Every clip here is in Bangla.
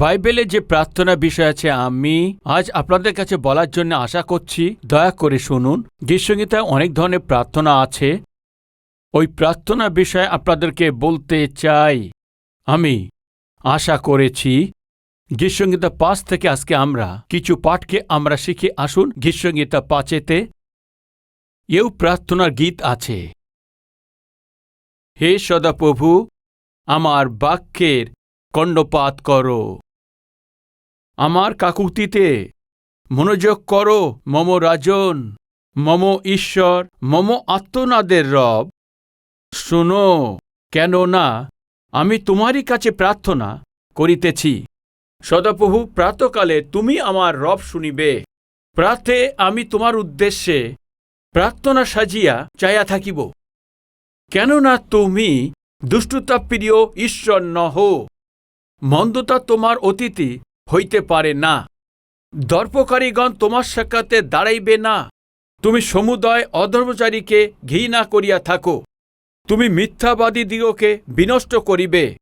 বাইবেলে যে প্রার্থনা বিষয় আছে, আমি আজ আপনাদের কাছে বলার জন্য আশা করছি, দয়া করে শুনুন। গীতসঙ্গীতায় অনেক ধরনের প্রার্থনা আছে। ওই প্রার্থনা বিষয়ে আপনাদেরকে বলতে চাই, আমি আশা করেছি গীতসঙ্গীতা পাঁচ থেকে আজকে আমরা কিছু পাঠকে আমরা শিখে আসুন গীতসঙ্গীতা পাঁচেতে। এও প্রার্থনার গীত আছে। হে সদাপ্রভু, আমার বাক্যের কণ্ডপাত করো। আমার কাকুতিতে। মনোযোগ করো, মম রাজন, মম ঈশ্বর, মম আত্মনাদের রব। শোনো, কেননা আমি তোমারই কাছে প্রার্থনা করিতেছি। সদাপ্রভু, প্রাতকালে তুমি আমার রব শুনিবে। প্রাতে আমি তোমার উদ্দেশ্যে প্রার্থনা সাজিয়া চাইয়া থাকিব। কেননা তুমি দুষ্টতা প্রিয় ঈশ্বর নহ। মন্দতা তোমার অতিথি হইতে পারে না। দর্পকারীগণ তোমার সাক্ষাতে দাঁড়াইবে না। তুমি সমুদয় অধর্মচারীকে ঘৃণা করিয়া থাকো। তুমি মিথ্যাবাদী দিগকে বিনষ্ট করিবে।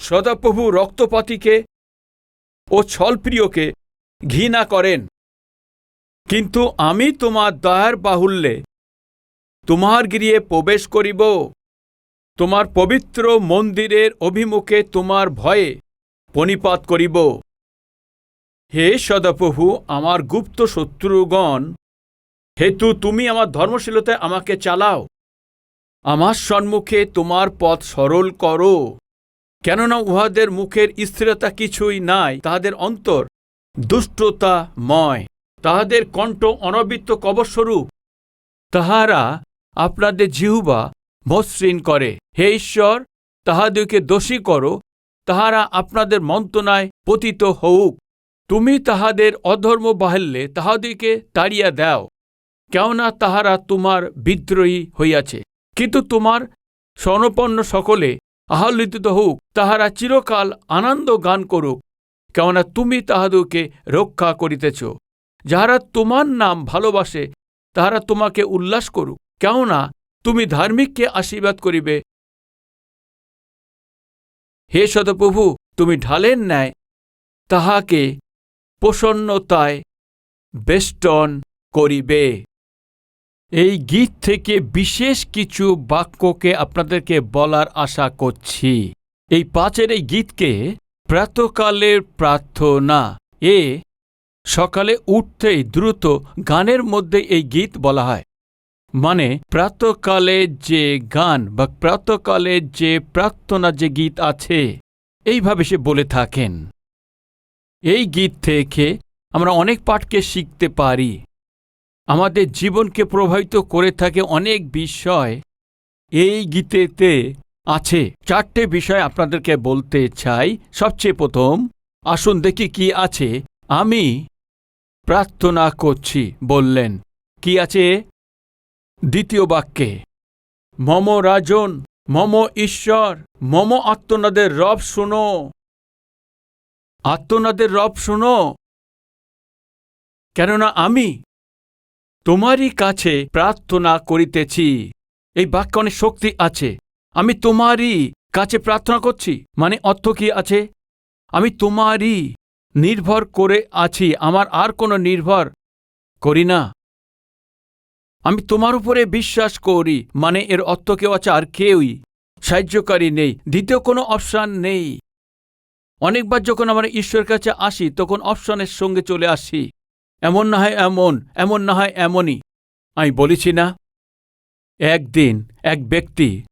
সদাপ্রভু রক্তপাতীকে ও ছলপ্রিয়কে ঘৃণা করেন। কিন্তু আমি তোমার দয়ার বাহুল্যে তোমার গৃহে প্রবেশ করিব। তোমার পবিত্র মন্দিরের অভিমুখে তোমার ভয়ে পণিপাত করিব। হে সদাপ্রভু, আমার গুপ্ত শত্রুগণ, হেতু তুমি আমার ধর্মশীলতায় আমাকে চালাও। আমার সম্মুখে তোমার পথ সরল করো। কেননা উহাদের মুখের স্থিরতা কিছুই নাই, তাহাদের অন্তর দুষ্টতাময়। তাহাদের কণ্ঠ অনবৃত্ত কবস্বরূপ তাহারা আপনাদের জিহুবা মসৃণ করে। হে ঈশ্বর তাহাদেরকে দোষী করো। তাহারা আপনাদের মন্ত্রণায় পতিত হউক। তুমি তাহাদের অধর্ম বাহাল্যে তাহাদিকে তাড়িয়া দাও, কেননা তাহারা তোমার বিদ্রোহী হইয়াছে। কিন্তু তোমার স্বর্ণপন্ন সকলে আহ্লিত হোক তাহারা চিরকাল আনন্দ গান করুক, কেননা তুমি তাহাদেরকে রক্ষা করিতেছ। যাহারা তোমার নাম ভালোবাসে, তাহারা তোমাকে উল্লাস করুক, কেননা তুমি ধার্মিককে আশীর্বাদ করিবে। হে সদপ্রভু তুমি ঢালের ন্যায় তাহাকে প্রসন্নতায় বেষ্টন করিবে। এই গীত থেকে বিশেষ কিছু বাক্যকে আপনাদেরকে বলার আশা করছি। এই পাঁচের এই গীতকে প্রাতকালের প্রার্থনা। এ সকালে উঠতেই দ্রুত গানের মধ্যে এই গীত বলা হয়। মানে প্রাতকালে যে গান বা প্রাতকালে যে প্রার্থনা যে গীত আছে, এইভাবে সে বলে থাকেন। এই গীত থেকে আমরা অনেক পাঠকে শিখতে পারি। আমাদের জীবনকে প্রভাবিত করে থাকে অনেক বিষয়। এই গীতেতে আছে চারটে বিষয় আপনাদেরকে বলতে চাই। সবচেয়ে প্রথম, আসুন দেখি কি আছে। আমি প্রার্থনা করছি, বললেন। কি আছে? দ্বিতীয় বাক্যে, মম রাজন, মম ঈশ্বর, মম আত্মনাদের রব শোনো। আত্মনাদের রব শোনো। কেননা আমি তোমারই কাছে প্রার্থনা করিতেছি। এই বাক্যে অনেক শক্তি আছে। আমি তোমারই কাছে প্রার্থনা করছি। মানে অর্থ কি আছে? আমি তোমারই নির্ভর করে আছি। আমার আর কোনো নির্ভর করি না। আমি তোমার উপরে বিশ্বাস করি। মানে এর অর্থ কেউ আছে? আর কেউই সাহায্যকারী নেই। দ্বিতীয় কোনো অপশান নেই। অনেকবার যখন আমরা ঈশ্বরের কাছে আসি, তখন অপশনের সঙ্গে চলে আসি। এমন না হয় এমন এমন না হয় এমনই। আমি বলেছি না একদিন এক ব্যক্তি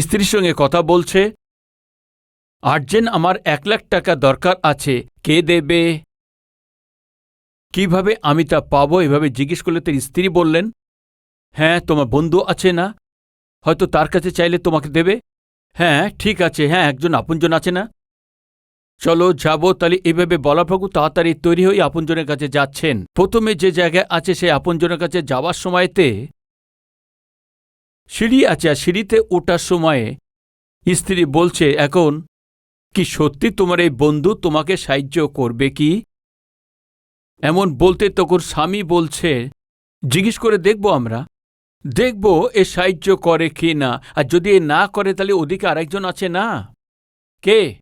স্ত্রীর সঙ্গে কথা বলছে আর্জেন্ট আমার এক লাখ টাকা দরকার আছে, কে দেবে? কীভাবে আমি তা পাবো? এভাবে জিজ্ঞেস করলে তার স্ত্রী বললেন হ্যাঁ তোমার বন্ধু আছে না? হয়তো তার কাছে চাইলে তোমাকে দেবে। হ্যাঁ ঠিক আছে হ্যাঁ একজন আপনজন আছে না? চলো যাব, তাহলে এইভাবে বলাপ্রভু তাড়াতাড়ি তৈরি হয়ে আপনজনের কাছে যাচ্ছেন। প্রথমে যে জায়গায় আছে সেই আপনজনের কাছে যাওয়ার সময়তে সিঁড়ি আছে, আর সিঁড়িতে ওঠার সময়ে স্ত্রী বলছে, এখন কি সত্যি তোমার এই বন্ধু তোমাকে সাহায্য করবে কি? এমন বলতে তখন স্বামী বলছে, জিজ্ঞেস করে দেখব আমরা। দেখব এ সাহায্য করে কি না। আর যদি এ না করে, তাহলে ওদিকে আরেকজন আছে না? কে?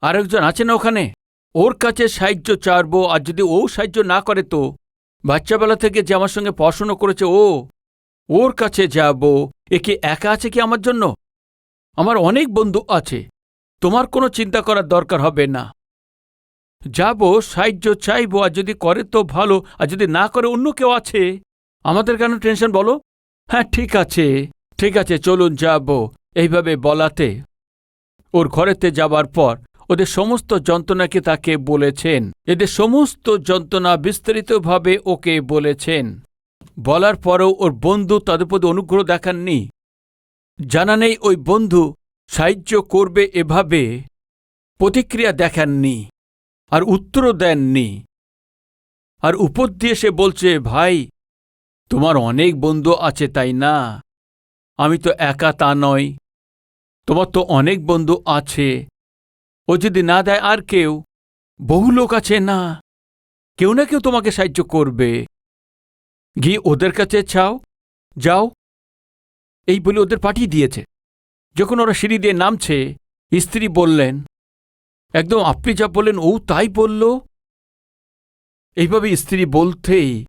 আরেকজন আছে না ওখানে? ওর কাছে সাহায্য চাইব আর যদি ও সাহায্য না করে তো? বাচ্চাবেলা থেকে যে আমার সঙ্গে পড়াশুনো করেছে ও, ওর কাছে যাব। একে একা আছে কি আমার জন্য? আমার অনেক বন্ধু আছে। তোমার কোনো চিন্তা করার দরকার হবে না। যাব, সাহায্য চাইব, আর যদি করে তো ভালো, আর যদি না করে অন্য কেউ আছে? আমাদের কেন টেনশন বলো? হ্যাঁ ঠিক আছে ঠিক আছে, চলুন যাব এইভাবে বলাতে। ওর ঘরেতে যাবার পর ওদের সমস্ত যন্ত্রণাকে তাকে বলেছেন। এদের সমস্ত যন্ত্রণা বিস্তারিতভাবে ওকে বলেছেন। বলার পরও ওর বন্ধু তাদের প্রতি অনুগ্রহ দেখাননি। জানা নেই ওই বন্ধু সাহায্য করবে এভাবে। প্রতিক্রিয়া দেখাননি আর উত্তরও দেননি। আর উপর দিয়ে সে বলছে, ভাই তোমার অনেক বন্ধু আছে, তাই না? আমি তো একা তা নয় তোমার তো অনেক বন্ধু আছে। ও যদি না দেয় আর কেউ? বহু লোক আছে না? কেউ না কেউ তোমাকে সাহায্য করবে। গিয়ে ওদের কাছে চাও? যাও। এই বলে ওদের পাঠিয়ে দিয়েছে। যখন ওরা সিঁড়ি দিয়ে নামছে, স্ত্রী বললেন, একদম আপনি যা বললেন ও তাই বলল? এইভাবে স্ত্রী বলতেই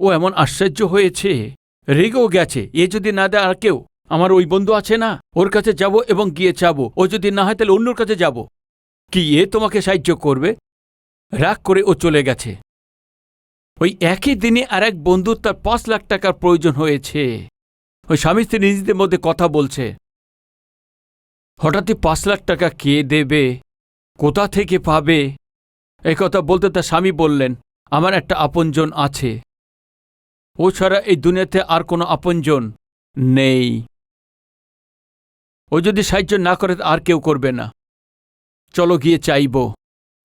ও এমন আশ্চর্য হয়েছে। রেগেও গেছে। এ যদি না দেয় আর কেউ? আমার ওই বন্ধু আছে না? ওর কাছে যাব এবং গিয়ে চাবো। ও যদি না হয় তাহলে অন্যর কাছে যাব। কি এ তোমাকে সাহায্য করবে? রাগ করে ও চলে গেছে। ওই একই দিনে আর এক বন্ধুর তার পাঁচ লাখ টাকার প্রয়োজন হয়েছে। ওই স্বামী স্ত্রী নিজেদের মধ্যে কথা বলছে। হঠাৎই পাঁচ লাখ টাকা কে দেবে? কোথা থেকে পাবে? এই কথা বলতে তার স্বামী বললেন, আমার একটা আপনজন আছে। ও ছাড়া এই দুনিয়াতে আর কোনো আপনজন নেই। ও যদি সাহায্য না করে আর কেউ করবে না। চলো গিয়ে চাইব।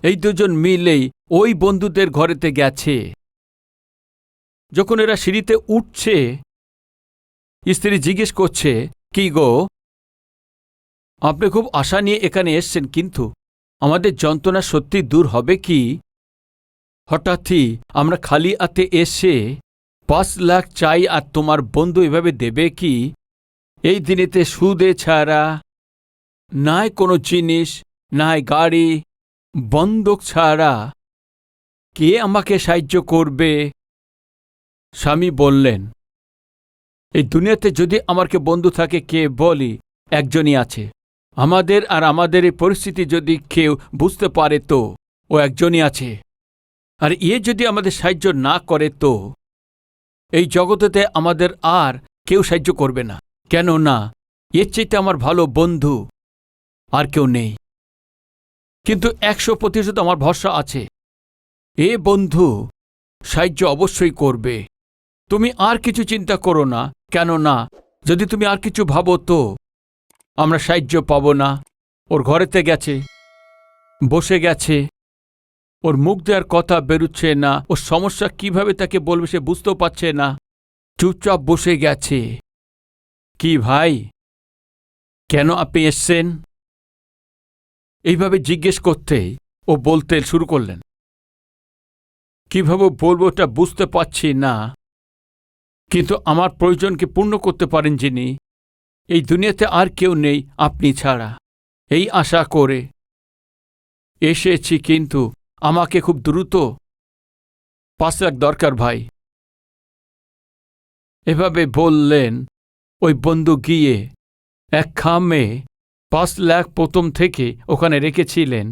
এই দুজন মিলেই ওই বন্ধুদের ঘরেতে গেছে। যখন এরা সিঁড়িতে উঠছে, স্ত্রী জিজ্ঞেস করছে, কি গো? আপনি খুব আশা নিয়ে এখানে এসছেন, কিন্তু আমাদের যন্ত্রণা সত্যি দূর হবে কি? হঠাৎই আমরা খালি হাতে এসে পাঁচ লাখ চাই আর তোমার বন্ধু এভাবে দেবে কি? এই দিনেতে সুদে ছাড়া নাই কোনো জিনিস, নাই গাড়ি, বন্ধক ছাড়া কে আমাকে সাহায্য করবে? স্বামী বললেন, এই দুনিয়াতে যদি আমার কে বন্ধু থাকে, কে বলি? একজনই আছে। আমাদের আর আমাদের এই পরিস্থিতি যদি কেউ বুঝতে পারে তো, ও একজনই আছে। আর এ যদি আমাদের সাহায্য না করে তো এই জগতেতে আমাদের আর কেউ সাহায্য করবে না। কেন না এর চাইতে আমার ভালো বন্ধু আর কেউ নেই। কিন্তু একশো প্রতিশত আমার ভরসা আছে। এ বন্ধু সাহায্য অবশ্যই করবে। তুমি আর কিছু চিন্তা করো না কেন না যদি তুমি আর কিছু ভাবো তো আমরা সাহায্য পাব না। ওর ঘরেতে গেছে, বসে গেছে ওর মুখ দেওয়ার কথা বেরুচ্ছে না। ওর সমস্যা কীভাবে তাকে বলবে সে বুঝতেও পারছে না। চুপচাপ বসে গেছে। কি ভাই? কেন আপনি এসছেন? এইভাবে জিজ্ঞেস করতেই ও বলতে শুরু করলেন। কীভাবে বলব ওটা বুঝতে পারছি না। কিন্তু আমার প্রয়োজনকে পূর্ণ করতে পারেন যিনি। এই দুনিয়াতে আর কেউ নেই আপনি ছাড়া। এই আশা করে। এসেছি কিন্তু আমাকে খুব দ্রুত পাঁচ লাখ দরকার, ভাই। এভাবে বললেন ওই বন্ধু গিয়ে এক খামে পাঁচ লাখ প্রথম থেকে ওখানে রেখেছিলেন।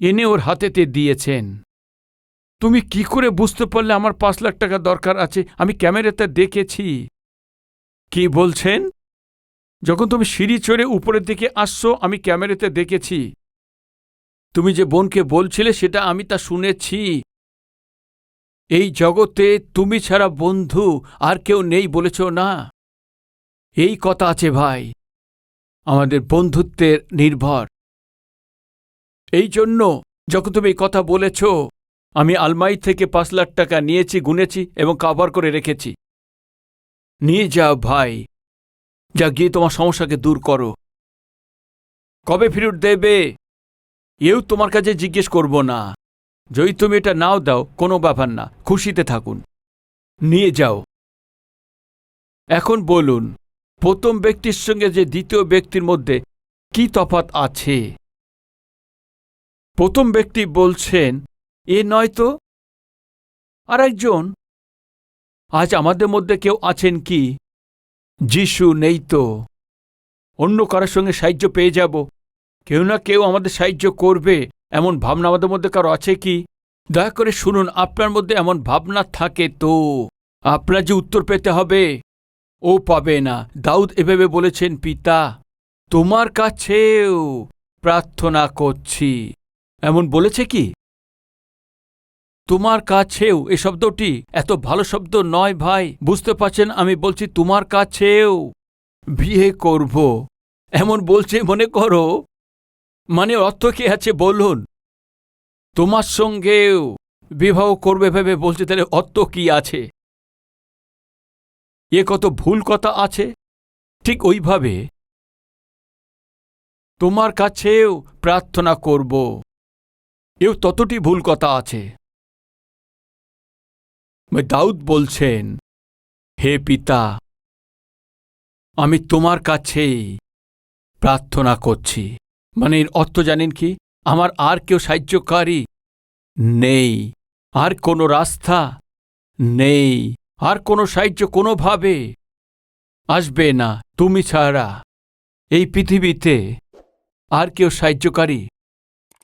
এনে ওর হাতেতে দিয়েছেন। তুমি কি করে বুঝতে পারলে আমার পাঁচ লাখ টাকা দরকার আছে? আমি ক্যামেরাতে দেখেছি। কি বলছেন? যখন তুমি সিঁড়ি চড়ে উপরের দিকে আসছো, আমি ক্যামেরাতে দেখেছি। তুমি যে বোনকে বলছিলে, সেটা আমি তা শুনেছি। এই জগতে তুমি ছাড়া বন্ধু আর কেউ নেই বলেছ না? এই কথা আছে ভাই, আমাদের বন্ধুত্বের নির্ভর। এই জন্য যখন তুমি এই কথা বলেছ, আমি আলমাই থেকে পাঁচ লাখ টাকা নিয়েছি, গুনেছি এবং কাভার করে রেখেছি। নিয়ে যাও ভাই, যা গিয়ে তোমার সমস্যাকে দূর করো। কবে ফেরত দেবে? এও তোমার কাছে জিজ্ঞেস করব না। যদি তুমি এটা নাও দাও, কোনো ব্যাপার না, খুশিতে থাকুন। নিয়ে যাও। এখন বলুন, প্রথম ব্যক্তির সঙ্গে যে দ্বিতীয় ব্যক্তির মধ্যে কি তফাত আছে? প্রথম ব্যক্তি বলছেন, এ নয় তো? আর একজন আজ আমাদের মধ্যে কেউ আছেন কি? যিশু নেই তো। অন্য কারোর সঙ্গে সাহায্য পেয়ে যাব। কেউ না কেউ আমাদের সাহায্য করবে, এমন ভাবনা আমাদের মধ্যে কারও আছে কি? দয়া করে শুনুন, আপনার মধ্যে এমন ভাবনা থাকে তো। আপনার যে উত্তর পেতে হবে, ও পাবে না। দাউদ এভাবে বলেছেন, পিতা, তোমার কাছেও প্রার্থনা করছি। এমন বলেছে কি? তোমার কাছেও, এ শব্দটি এত ভালো শব্দ নয় ভাই। বুঝতে পারছেন, আমি বলছি, তোমার কাছেও বিয়ে করব। এমন বলছে, মনে করো। মানে অর্থ কি আছে বলুন? তোমার সঙ্গেও বিবাহ করবে ভেবে বলছে, তাহলে অর্থ কি আছে? এ কত ভুল কথা আছে? ঠিক ওইভাবে তোমার কাছেও প্রার্থনা করব। এও ততটি ভুল কথা আছে। দাউদ বলছেন, হে পিতা, আমি তোমার কাছেই প্রার্থনা করছি। মানে এর অর্থ জানেন কি? আমার আর কেউ সাহায্যকারী নেই, আর কোনো রাস্তা নেই, আর কোনো সাহায্য কোনোভাবে আসবে না, তুমি ছাড়া। এই পৃথিবীতে আর কেউ সাহায্যকারী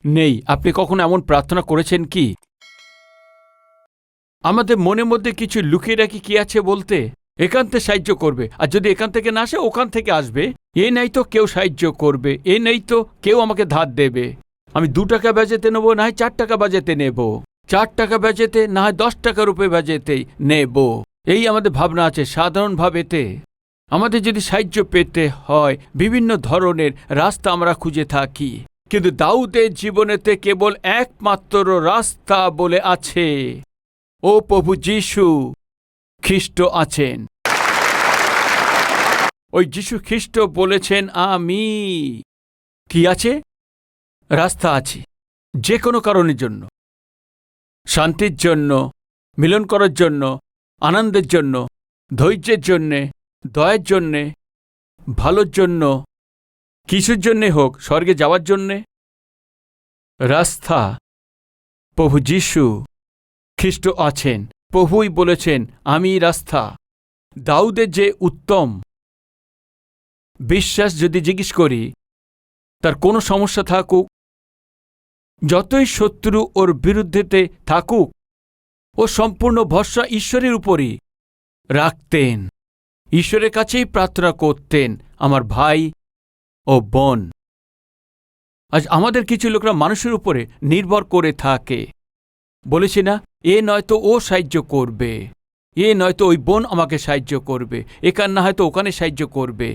নেই। আপনি কখনো এমন প্রার্থনা করেছেন কি? আমাদের মনের মধ্যে কিছু লুকিয়ে রাখি কি আছে বলতে? থেকে সাহায্য করবে। আর যদি এখান থেকে না আসে, ওখান থেকে আসবে। এ নাই তো কেউ সাহায্য করবে। এ নেই তো কেউ আমাকে ধার দেবে। আমি দু টাকা বাজেতে নেব, না হয় চার টাকা বাজেতে নেব। চার টাকা বাজেতে না হয় দশ টাকা রূপে বাজেতে নেব। এই আমাদের ভাবনা আছে সাধারণভাবেতে। আমাদের যদি সাহায্য পেতে হয়, বিভিন্ন ধরনের রাস্তা আমরা খুঁজে থাকি। কিন্তু দাউদের জীবনেতে কেবল একমাত্র রাস্তা বলে আছে। ও প্রভু যিশু খ্রিস্ট আছেন। ওই যিশু খ্রিস্ট বলেছেন, আমি কি আছে? রাস্তা আছে যে কোনো কারণের জন্য। শান্তির জন্য, মিলন করার জন্য, আনন্দের জন্য, ধৈর্যের জন্যে, দয়ের জন্যে, ভালোর জন্য, কিছুর জন্যে হোক, স্বর্গে যাওয়ার জন্যে। রাস্তা, প্রভু যিশু খ্রিস্ট আছেন। প্রভুই বলেছেন, আমি রাস্তা দাউদের যে উত্তম। বিশ্বাস যদি জিজ্ঞেস করি, তার কোনো সমস্যা থাকুক। যতই শত্রু ওর বিরুদ্ধেতে থাকুক, ও সম্পূর্ণ ভরসা ঈশ্বরের উপরই রাখতেন। ঈশ্বরের কাছেই প্রার্থনা করতেন, আমার ভাই ও বোন। আজ আমাদের কিছু লোকরা মানুষের উপরে নির্ভর করে থাকে। বলেছি না, এ নয়তো ও সাহায্য করবে। এ নয়তো ওই বোন আমাকে সাহায্য করবে। এখান না হয়তো ওখানে সাহায্য করবে।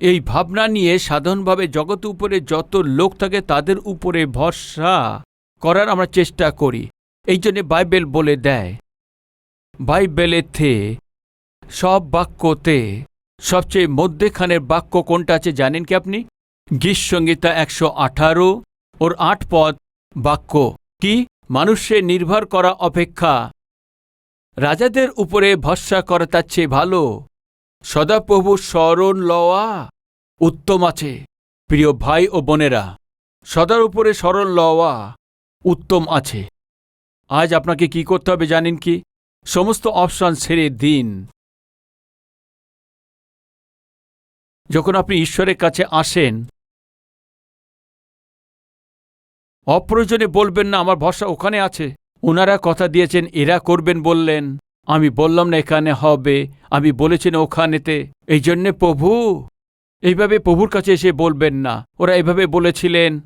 এই ভাবনা নিয়ে সাধারণভাবে জগৎ উপরে যত লোক থাকে তাদের উপরে ভরসা করার আমরা চেষ্টা করি। এই জন্যে বাইবেল বলে দেয়, বাইবেলেতে সব বাক্যতে সবচেয়ে মধ্যেখানের বাক্য কোনটা আছে জানেন কি আপনি? গীতসংগীতা একশো আঠারো ওর আট পদ বাক্য কি? মানুষে নির্ভর করা অপেক্ষা। রাজাদের উপরে ভরসা করা তার চেয়ে ভালো। সদাপ্রভু স্মরণ লওয়া উত্তম আছে, প্রিয় ভাই ও বোনেরা। সদার উপরে স্মরণ লওয়া উত্তম আছে। আজ আপনাকে কি করতে হবে জানেন কি? সমস্ত অপশন ছেড়ে দিন। যখন আপনি ঈশ্বরের কাছে আসেন অপ্রয়োজনে বলবেন না, আমার ভরসা ওখানে আছে। ওনারা কথা দিয়েছেন, এরা করবেন বললেন। আমি বললাম না, এখানে হবে। আমি বলেছেন ওখানেতে। এই জন্যে প্রভু, এইভাবে প্রভুর কাছে এসে বলবেন না। ওরা এভাবে বলেছিলেন।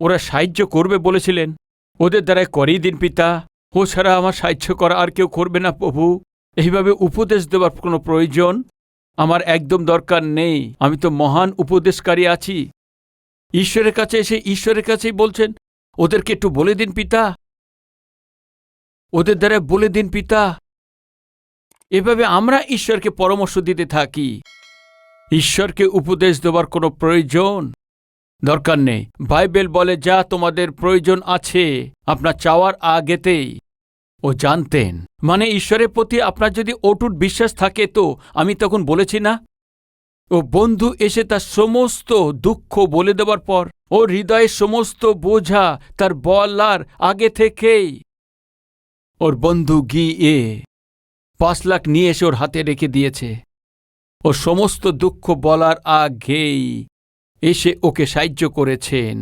ওরা সাহায্য করবে বলেছিলেন। ওদের দ্বারাই করেই দিন পিতা। ও ছাড়া আমার সাহায্য করা আর কেউ করবে না প্রভু। এইভাবে উপদেশ দেওয়ার কোনো প্রয়োজন আমার একদম দরকার নেই। আমি তো মহান উপদেশকারী আছি। ঈশ্বরের কাছে এসে ঈশ্বরের কাছেই বলছেন ওদেরকে একটু বলে দিন পিতা। ওদের দ্বারা বলে দিন পিতা। এভাবে আমরা ঈশ্বরকে পরামর্শ দিতে থাকি। ঈশ্বরকে উপদেশ দেওয়ার কোনো প্রয়োজন দরকার নেই। বাইবেল বলে, যা তোমাদের প্রয়োজন আছে, আপনার চাওয়ার আগেতেই ও জানতেন। মানে ঈশ্বরের প্রতি আপনার যদি অটুট বিশ্বাস থাকে তো, আমি তখন বলেছি না? ও বন্ধু এসে তার সমস্ত দুঃখ বলে দেওয়ার পর, ও হৃদয়ের সমস্ত বোঝা তার বলার আগে থেকেই। ওর বন্ধু গি এ পাঁচ লাখ নিয়ে এসে ওর হাতে রেখে দিয়েছে। ওর সমস্ত দুঃখ বলার আগেই এসে ওকে সাহায্য করেছেন।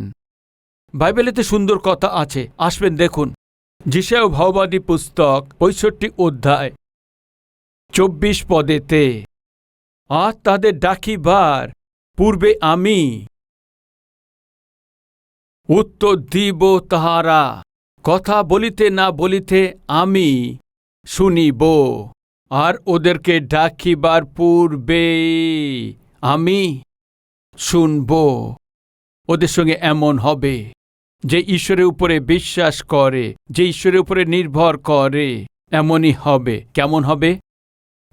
বাইবেলেতে সুন্দর কথা আছে, আসবেন দেখুন। যিশায় ভাওবাদী পুস্তক পঁয়ষট্টি অধ্যায়, চব্বিশ পদেতে আর তাদের ডাকিবার পূর্বে আমি। উত্তর দিব তাহারা, কথা বলিতে না বলিতে আমি শুনিব, আর ওদেরকে ডাকিবার পূর্বে আমি শুনব। ওদের সঙ্গে এমন হবে যে ঈশ্বরের উপরে বিশ্বাস করে, যে ঈশ্বরের উপরে নির্ভর করে, এমনই হবে। কেমন হবে?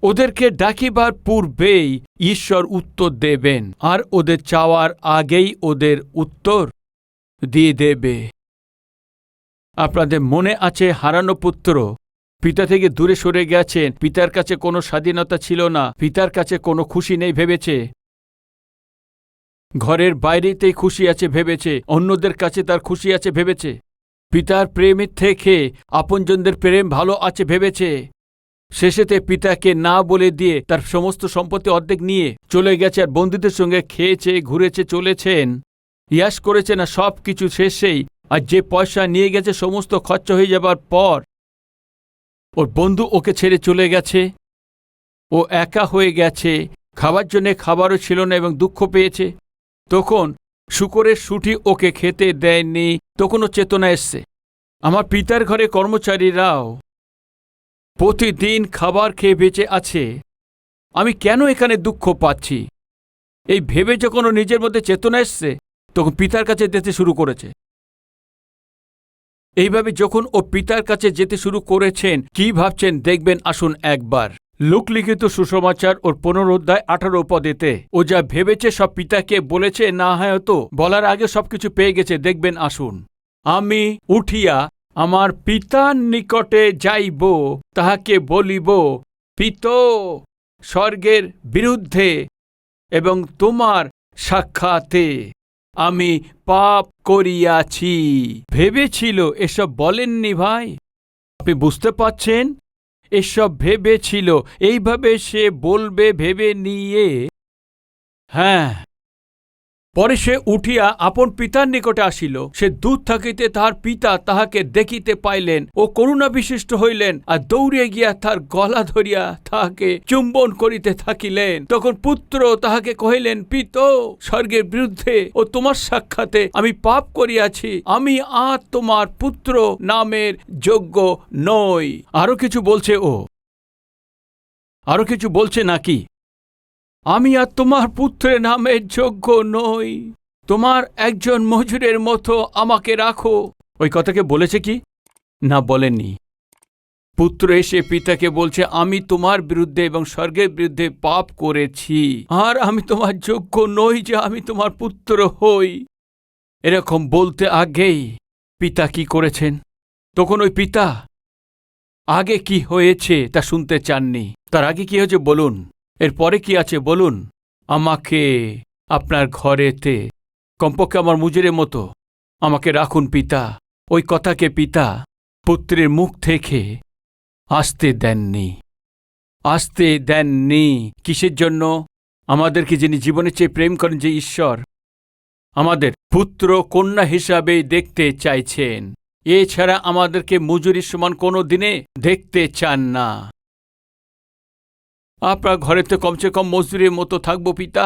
ওদেরকে ডাকিবার পূর্বেই ঈশ্বর উত্তর দেবেন, আর ওদের চাওয়ার আগেই ওদের উত্তর দিয়ে দেবে। আপনাদের মনে আছে হারানো পুত্র? পিতা থেকে দূরে সরে গেছেন, পিতার কাছে কোনো স্বাধীনতা ছিল না, পিতার কাছে কোনো খুশি নেই ভেবেছে? ঘরের বাইরেতেই খুশি আছে ভেবেছে, অন্যদের কাছে তার খুশি আছে ভেবেছে? পিতার প্রেমের থেকে আপনজনদের প্রেম ভালো আছে ভেবেছে? শেষেতে পিতাকে না বলে দিয়ে তার সমস্ত সম্পত্তি অর্ধেক নিয়ে চলে গেছে আর বন্ধুদের সঙ্গে খেয়েছে, ঘুরেছে, চলেছেন। ইয়াস করেছে না সব কিছু শেষেই, আর যে পয়সা নিয়ে গেছে সমস্ত খরচা হয়ে যাবার পর ওর বন্ধু ওকে ছেড়ে চলে গেছে। ও একা হয়ে গেছে, খাবার জন্যে খাবারও ছিল না এবং দুঃখ পেয়েছে। তখন শুকরের সুটি ওকে খেতে দেয়নি, তখনও চেতনা এসছে। আমার পিতার ঘরে কর্মচারীরাও প্রতিদিন খাবার খেয়ে বেঁচে আছে। আমি কেন এখানে দুঃখ পাচ্ছি? এই ভেবে যখন ও নিজের মধ্যে চেতনা এসছে, তখন পিতার কাছে যেতে শুরু করেছে। এইভাবে যখন ও পিতার কাছে যেতে শুরু করেছেন, কি ভাবছেন দেখবেন, আসুন একবার। লোকলিখিত সুসমাচার ওর পুনরোধ্যায় আঠারো পদেতে। ও যা ভেবেছে সব পিতাকে বলেছে, না হয়তো বলার আগে সবকিছু পেয়ে গেছে, দেখবেন, আসুন। আমি উঠিয়া আমার পিতার নিকটে যাইব, তাহাকে বলিব, পিত, স্বর্গের বিরুদ্ধে এবং তোমার সাক্ষাতে আমি পাপ করিয়াছি। ভেবেছিল, এসব বলেননি ভাই? আপনি বুঝতে পাচ্ছেন এসব ভেবেছিল। এইভাবে সে বলবে ভেবে নিয়ে? হ্যাঁ পরে সে উঠিয়া আপন পিতার নিকটে আসিল। সে দূর থাকিতে তাহার পিতা তাহাকে দেখিতে পাইলেন ও করুণা বিশিষ্ট হইলেন আর দৌড়িয়া গিয়া তার গলা ধরিয়া তাহাকে চুম্বন করিতে থাকিলেন। তখন পুত্র তাহাকে কহিলেন, পিত, স্বর্গের বিরুদ্ধে ও তোমার সাক্ষাতে আমি পাপ করিয়াছি। আমি আর তোমার পুত্র নামের যোগ্য নই। আরও কিছু বলছে ও। আরও কিছু বলছে নাকি? আমি আর তোমার পুত্রের নামের যোগ্য নই। তোমার একজন মজুরের মতো আমাকে রাখো। ওই কথাকে বলেছে কি? না, বলেননি। পুত্র এসে পিতাকে বলছে, আমি তোমার বিরুদ্ধে এবং স্বর্গের বিরুদ্ধে পাপ করেছি। আর আমি তোমার যোগ্য নই যে আমি তোমার পুত্র হই। এরকম বলতে আগেই পিতা কি করেছেন? তখন ওই পিতা আগে কি হয়েছে তা শুনতে চাননি। তার আগে কি হয়েছে বলুন। এরপরে কি আছে বলুন? আমাকে আপনার ঘরেতে, কমপক্ষে আমার মুজুরের মতো, আমাকে রাখুন পিতা। ওই কথাকে পিতা পুত্রের মুখ থেকে আসতে দেননি। আসতে দেননি কিসের জন্য? আমাদেরকে যিনি জীবনের চেয়ে প্রেম করেন যে ঈশ্বর, আমাদের পুত্র কন্যা হিসাবে দেখতে চাইছেন। এছাড়া আমাদেরকে মজুরির সমান কোনো দিনে দেখতে চান না। আপনার ঘরেতে কমসে কম মজদুরের মতো থাকব পিতা।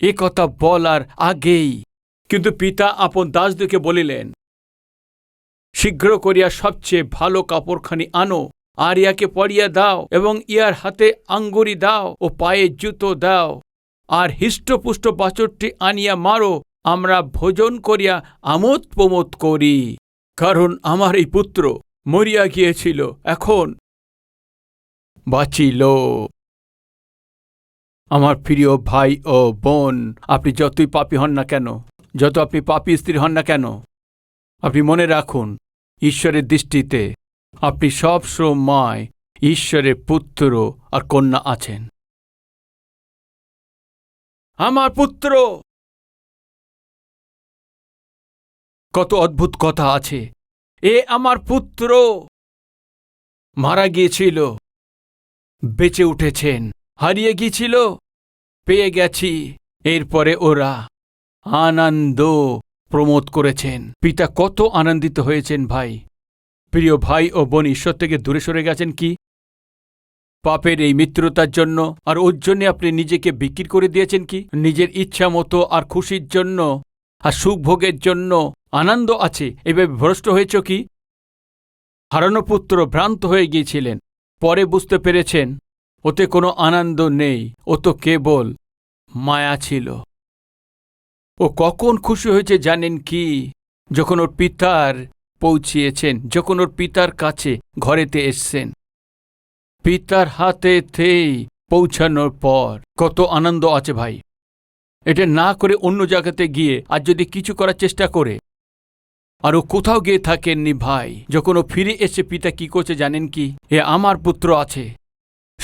এ কথা বলার আগেই কিন্তু পিতা আপন দাসদেরকে বলিলেন, শীঘ্র করিয়া সবচেয়ে ভালো কাপড়খানি আনো আর ইয়াকে পরিয়া দাও এবং ইয়ার হাতে আঙ্গুরি দাও ও পায়ে জুতো দাও। আর হিষ্টপুষ্ট বাছরটি আনিয়া মারো, আমরা ভোজন করিয়া আমোদ প্রমোদ করি। কারণ আমার এই পুত্র মরিয়া গিয়েছিল, এখন বাঁচিল। আমার প্রিয় ভাই ও বোন, আপনি যতই পাপী হন না কেন, যত আপনি পাপী স্ত্রী হন না কেন, আপনি মনে রাখুন, ঈশ্বরের দৃষ্টিতে আপনি সব সময় ঈশ্বরের পুত্র আর কন্যা আছেন। আমার পুত্র! কত অদ্ভুত কথা আছে। এ আমার পুত্র! মারা গিয়েছিল, বেঁচে উঠেছেন, হারিয়ে গিয়েছিল। পেয়ে গেছি। এরপরে ওরা আনন্দ প্রমোদ করেছেন। পিতা কত আনন্দিত হয়েছেন ভাই। প্রিয় ভাই ও বোন, ঈশ্বর থেকে দূরে সরে গেছেন কি? পাপের এই মিত্রতার জন্য আর ওর জন্যে আপনি নিজেকে বিক্রি করে দিয়েছেন কি? নিজের ইচ্ছা মতো আর খুশির জন্য আর সুখভোগের জন্য আনন্দ আছে। এভাবে ভ্রষ্ট হয়েছ কি? হারানো পুত্র ভ্রান্ত হয়ে গিয়েছিলেন। পরে বুঝতে পেরেছেন ওতে কোনো আনন্দ নেই, ও তো কেবল মায়া ছিল। ও কখন খুশি হয়েছে জানেন কি? যখন ওর পিতার পৌঁছিয়েছেন, যখন ওর পিতার কাছে ঘরেতে এসছেন। পিতার হাতে থেই পৌঁছানোর পর কত আনন্দ আছে ভাই। এটা না করে অন্য জায়গাতে গিয়ে আর যদি কিছু করার চেষ্টা করে। আর ও কোথাও গিয়ে থাকেননি ভাই। যখন ও ফিরে এসে পিতা কি করছে জানেন কি? এ আমার পুত্র আছে।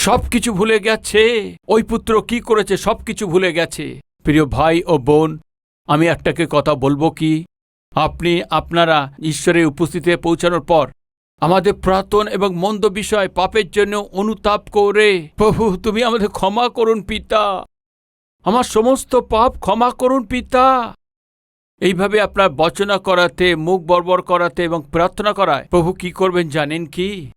সব কিছু ভুলে গেছে। ওই পুত্র কি করেছে সব কিছু ভুলে গেছে। প্রিয় ভাই ও বোন, আমি একটাকে কথা বলব কি? আপনি, আপনারা ঈশ্বরের উপস্থিতিতে পৌঁছানোর পর আমাদের প্রার্থন এবং মন্দ বিষয় পাপের জন্য অনুতাপ করে, প্রভু, তুমি আমাদের ক্ষমা করুন পিতা। আমার সমস্ত পাপ ক্ষমা করুন পিতা। এইভাবে আপনার বচনা করাতে, মুখ বর্বর করাতে এবং প্রার্থনা করায় প্রভু কি করবেন জানেন কি?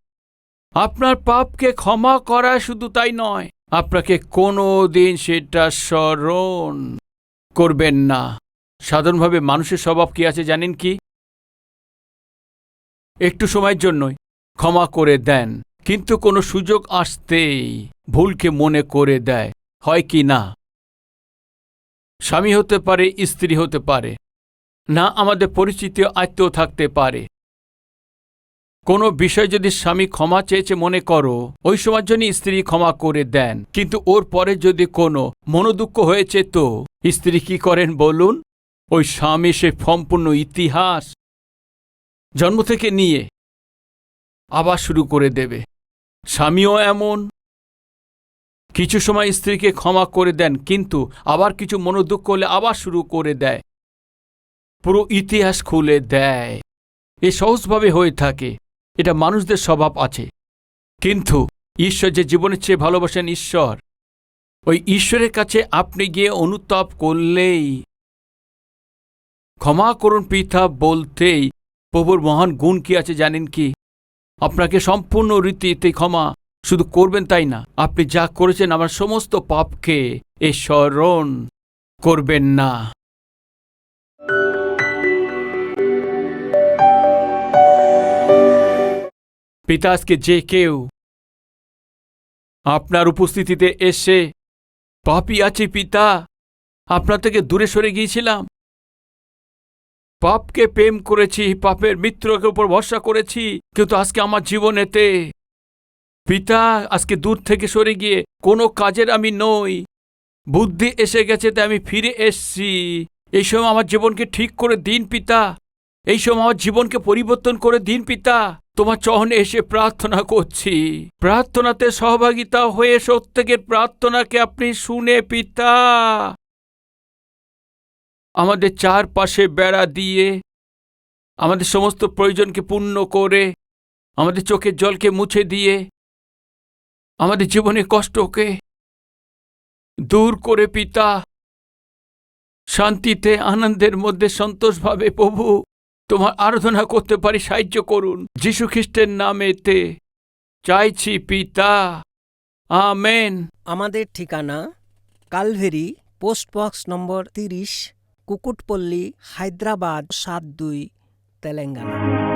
আপনার পাপকে ক্ষমা করা শুধু তাই নয়, আপনাকে কোনো দিন সেটা স্মরণ করবেন না। সাধারণভাবে মানুষের স্বভাব কি আছে জানেন কি? একটু সময়ের জন্যই ক্ষমা করে দেন, কিন্তু কোনো সুযোগ আসতেই ভুলকে মনে করে দেয়, হয় কি না? স্বামী হতে পারে, স্ত্রী হতে পারে, না আমাদের পরিচিতি আত্মীয় থাকতে পারে। কোনো বিষয় যদি স্বামী ক্ষমা চেয়েছে মনে করো, ওই সময়ের জন্য স্ত্রী ক্ষমা করে দেন। কিন্তু ওর পরে যদি কোনো মনোদুঃখ হয়েছে তো, স্ত্রী কি করেন বলুন? ওই স্বামী সে সম্পূর্ণ ইতিহাস জন্ম থেকে নিয়ে আবার শুরু করে দেবে। স্বামীও এমন। কিছু সময় স্ত্রীকে ক্ষমা করে দেন, কিন্তু আবার কিছু মনোদুঃখ হলে আবার শুরু করে দেয়। পুরো ইতিহাস খুলে দেয়। এ সহজভাবে হয়ে থাকে। এটা মানুষদের স্বভাব আছে। কিন্তু ঈশ্বর যে জীবনের চেয়ে ভালোবাসেন ঈশ্বর, ওই ঈশ্বরের কাছে আপনি গিয়ে অনুতাপ করলেই, ক্ষমা করুন পিতা বলতেই প্রভুর মহান গুণ কি আছে জানেন কি? আপনাকে সম্পূর্ণ রীতিতে ক্ষমা শুধু করবেন তাই না, আপনি যা করেছেন আমার সমস্ত পাপকে এ স্মরণ করবেন না। পিতা আজকে যে কেউ আপনার উপস্থিতিতে এসে, পাপি আছে পিতা, আপনার থেকে দূরে সরে গিয়েছিলাম। পাপকে প্রেম করেছি, পাপের মিত্রকে উপর ভরসা করেছি, কিন্তু আজকে আমার জীবনেতে পিতা আজকে দূর থেকে সরে গিয়ে কোনো কাজের আমি নই। বুদ্ধি এসে গেছে, তাই আমি ফিরে এসছি। এই সময় আমার জীবনকে ঠিক করে দিন পিতা। এই সময় জীবনকে পরিবর্তন করে দিন, পিতা। তোমার চহনে এসে প্রার্থনা করছি। প্রার্থনাতে সহভাগিতা হয়ে সত্যেকের প্রার্থনাকে আপনি শুনে, পিতা। আমাদের চারপাশে বেড়া দিয়ে, আমাদের সমস্ত প্রয়োজনকে পূর্ণ করে, আমাদের চোখের জলকে মুছে দিয়ে, আমাদের জীবনের কষ্টকে দূর করে, পিতা। শান্তিতে, আনন্দের মধ্যে সন্তোষভাবে, প্রভু। তোমার আরাধনা করতে পারি, সাহায্য করুন। যীশু খ্রিস্টের নামেতে চাইছি, পিতা। আমেন। আমাদের ঠিকানা কালভেরি পোস্টবক্স নম্বর তিরিশ, কুকুটপল্লী, হায়দ্রাবাদ সাত দুই, তেলেঙ্গানা।